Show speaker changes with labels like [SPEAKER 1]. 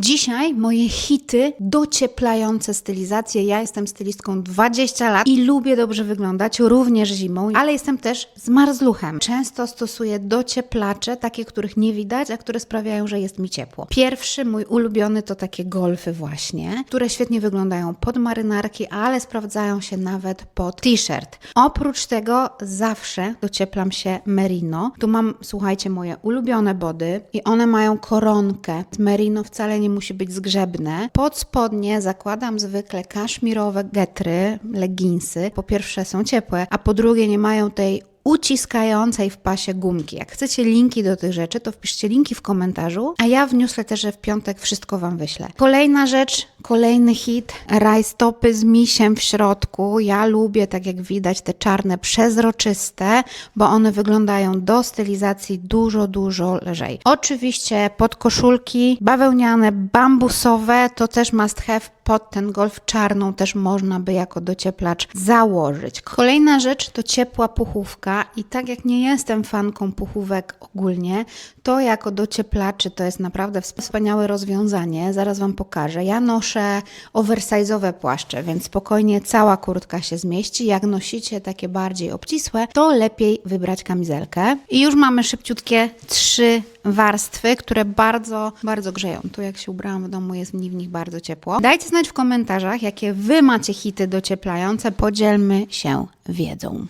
[SPEAKER 1] Dzisiaj moje hity docieplające stylizacje. Ja jestem stylistką 20 lat i lubię dobrze wyglądać, również zimą, ale jestem też zmarzluchem. Często stosuję docieplacze, takie, których nie widać, a które sprawiają, że jest mi ciepło. Pierwszy, mój ulubiony, to takie golfy właśnie, które świetnie wyglądają pod marynarki, ale sprawdzają się nawet pod t-shirt. Oprócz tego zawsze docieplam się merino. Tu mam, słuchajcie, moje ulubione body i one mają koronkę. Merino wcale nie musi być zgrzebne. Pod spodnie zakładam zwykle kaszmirowe getry, leginsy. Po pierwsze są ciepłe, a po drugie nie mają tej uciskającej w pasie gumki. Jak chcecie linki do tych rzeczy, to wpiszcie linki w komentarzu, a ja w newsletterze w piątek wszystko Wam wyślę. Kolejna rzecz, kolejny hit, rajstopy z misiem w środku. Ja lubię, tak jak widać, te czarne, przezroczyste, bo one wyglądają do stylizacji dużo, dużo lżej. Oczywiście podkoszulki bawełniane, bambusowe, to też must have pod ten golf czarną też można by jako docieplacz założyć. Kolejna rzecz to ciepła puchówka i tak jak nie jestem fanką puchówek ogólnie, to jako docieplaczy to jest naprawdę wspaniałe rozwiązanie. Zaraz Wam pokażę. Ja noszę oversize'owe płaszcze, więc spokojnie cała kurtka się zmieści. Jak nosicie takie bardziej obcisłe, to lepiej wybrać kamizelkę. I już mamy szybciutkie trzy warstwy, które bardzo, bardzo grzeją. Tu jak się ubrałam w domu, jest mi w nich bardzo ciepło. Dajcie znać w komentarzach, jakie Wy macie hity docieplające. Podzielmy się wiedzą.